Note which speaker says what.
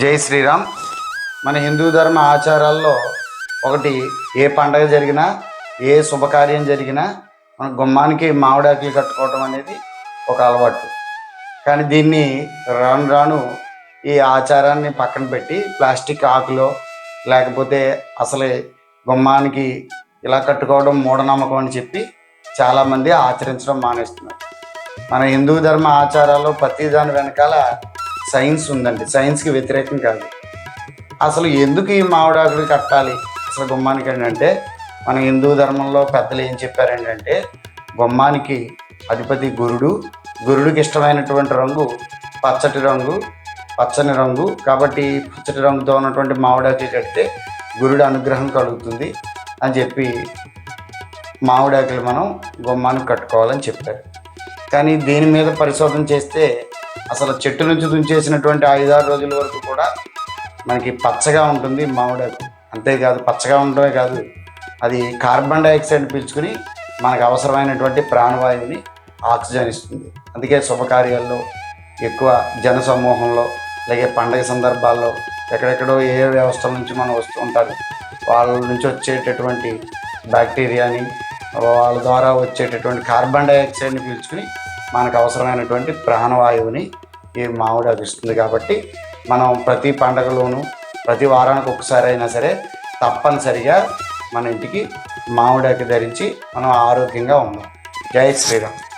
Speaker 1: జై శ్రీరామ్. మన హిందూ ధర్మ ఆచారాల్లో ఒకటి ఏ పండగ జరిగినా ఏ శుభకార్యం జరిగినా మన గుమ్మానికి మామిడాకులు కట్టుకోవటం అనేది ఒక అలవాటు. కానీ దీన్ని రాను రాను ఈ ఆచారాన్ని పక్కన పెట్టి ప్లాస్టిక్ ఆకులో లేకపోతే అసలే గుమ్మానికి ఇలా కట్టుకోవడం మూఢనమ్మకం అని చెప్పి చాలామంది ఆచరించడం మానేస్తున్నారు. మన హిందూ ధర్మ ఆచారాల్లో ప్రతి దాని వెనకాల సైన్స్ ఉందండి. సైన్స్కి వ్యతిరేకం కాదు. అసలు ఎందుకు ఈ మామిడాకులు కట్టాలి? అసలు గుమ్మానికి ఏంటంటే మన హిందూ ధర్మంలో పెద్దలు ఏం చెప్పారంటే గుమ్మానికి అధిపతి గురుడు గురుడికి ఇష్టమైనటువంటి రంగు పచ్చటి రంగు పచ్చని రంగు కాబట్టి పచ్చటి రంగుతో ఉన్నటువంటి మామిడాకులు కడితే గురుడి అనుగ్రహం కలుగుతుంది అని చెప్పి మామిడాకులు మనం గుమ్మానికి కట్టుకోవాలని చెప్పారు. కానీ దీని మీద పరిశోధన చేస్తే అసలు చెట్టు నుంచి తుంచేసినటువంటి ఐదారు రోజుల వరకు కూడా మనకి పచ్చగా ఉంటుంది మామిడాకు. అంతేకాదు పచ్చగా ఉండడమే కాదు అది కార్బన్ డైఆక్సైడ్ పీల్చుకుని మనకు అవసరమైనటువంటి ప్రాణవాయువుని ఆక్సిజన్ ఇస్తుంది. అందుకే శుభకార్యాల్లో ఎక్కువ జన సమూహంలో అలాగే పండగ సందర్భాల్లో ఎక్కడెక్కడో ఏ వ్యవస్థల నుంచి మనం వస్తూ ఉంటారు వాళ్ళ నుంచి వచ్చేటటువంటి బ్యాక్టీరియాని వాళ్ళ ద్వారా వచ్చేటటువంటి కార్బన్ డైఆక్సైడ్ని పీల్చుకుని మనకు అవసరమైనటువంటి ప్రాణవాయువుని ఈ మామిడి అందిస్తుంది కాబట్టి మనం ప్రతి పండగలోనూ ప్రతి వారానికి ఒకసారి అయినా సరే తప్పనిసరిగా మన ఇంటికి మామిడాకు ధరించి మనం ఆరోగ్యంగా ఉందాం. జై శ్రీరామ్.